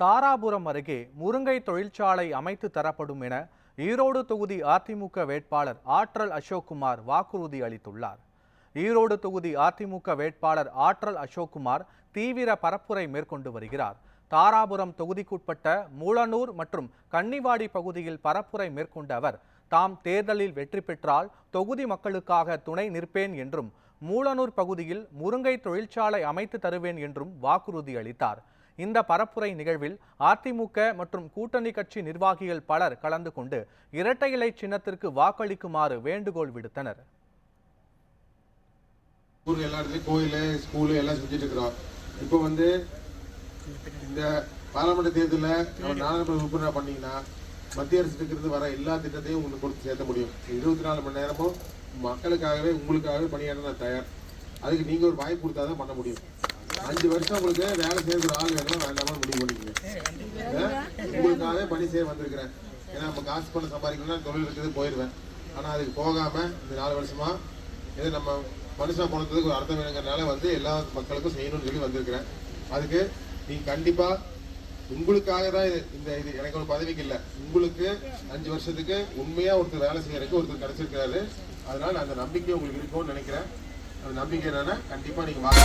தாராபுரம் அருகே முருங்கை தொழிற்சாலை அமைத்து தரப்படும் என ஈரோடு தொகுதி அதிமுக வேட்பாளர் ஆற்றல் அசோக்குமார் வாக்குறுதி அளித்துள்ளார். ஈரோடு தொகுதி அதிமுக வேட்பாளர் ஆற்றல் அசோக்குமார் தீவிர பரப்புரை மேற்கொண்டு வருகிறார். தாராபுரம் தொகுதிக்குட்பட்ட மூலனூர் மற்றும் கன்னிவாடி பகுதியில் பரப்புரை மேற்கொண்ட அவர் தாம் தேர்தலில் வெற்றி பெற்றால் தொகுதி மக்களுக்காக துணை நிற்பேன் என்றும் மூலனூர் பகுதியில் முருங்கை தொழிற்சாலை அமைத்து தருவேன் என்றும் வாக்குறுதி அளித்தார். இந்த பரப்புரை நிகழ்வில் அதிமுக மற்றும் கூட்டணி கட்சி நிர்வாகிகள் பலர் கலந்து கொண்டு இரட்டை இலை சின்னத்திற்கு வாக்களிக்குமாறு வேண்டுகோள் விடுத்தனர். ஊருக்கு எல்லா இடத்துலையும் கோயில் ஸ்கூலு எல்லாம் செஞ்சுட்டு இருக்கிறோம். இப்போ வந்து இந்த பாராளுமன்ற தேர்தலில் நம்ம நாடாளுமன்ற உறுப்பினர் பண்ணிங்கன்னா மத்திய அரசுக்கிருந்து வர எல்லா திட்டத்தையும் உங்களுக்கு கொடுத்து சேர்த்த முடியும். இருபத்தி நாலு மணி நேரமும் மக்களுக்காகவே உங்களுக்காகவே பணியாற்ற நான் தயார். அதுக்கு நீங்கள் ஒரு வாய்ப்பு கொடுத்தா தான் பண்ண முடியும். அஞ்சு வருஷம் உங்களுக்கு வேலை ஒரு ஆள் வேணும் வேண்டாமா? முடிவு பண்ணிக்கங்க. உங்களுக்காகவே பணி செய்ய வந்திருக்கிறேன். ஏன்னா நம்ம காசு பண்ண சம்பாதிக்கணும்னா தொழில் இருக்குது போயிடுவேன் ஆனால் அதுக்கு போகாமல் இந்த நாலு வருஷமா இது நம்ம மனுஷன் போனதுக்கு ஒரு அர்த்தம் வேணுங்கிறனால வந்து எல்லா மக்களுக்கும் செய்யணும்னு சொல்லி வந்திருக்கிறேன். அதுக்கு நீ கண்டிப்பா உங்களுக்காக தான் இது இந்த இது எனக்கு ஒரு பதவிக்கு இல்லை. உங்களுக்கு அஞ்சு வருஷத்துக்கு உண்மையா ஒருத்தர் வேலை செய்யறதுக்கு ஒருத்தர் கிடைச்சிருக்காரு அதனால அந்த நம்பிக்கை உங்களுக்கு இருக்கும்னு நினைக்கிறேன். அந்த நம்பிக்கை என்னன்னா கண்டிப்பா நீங்க வாங்க.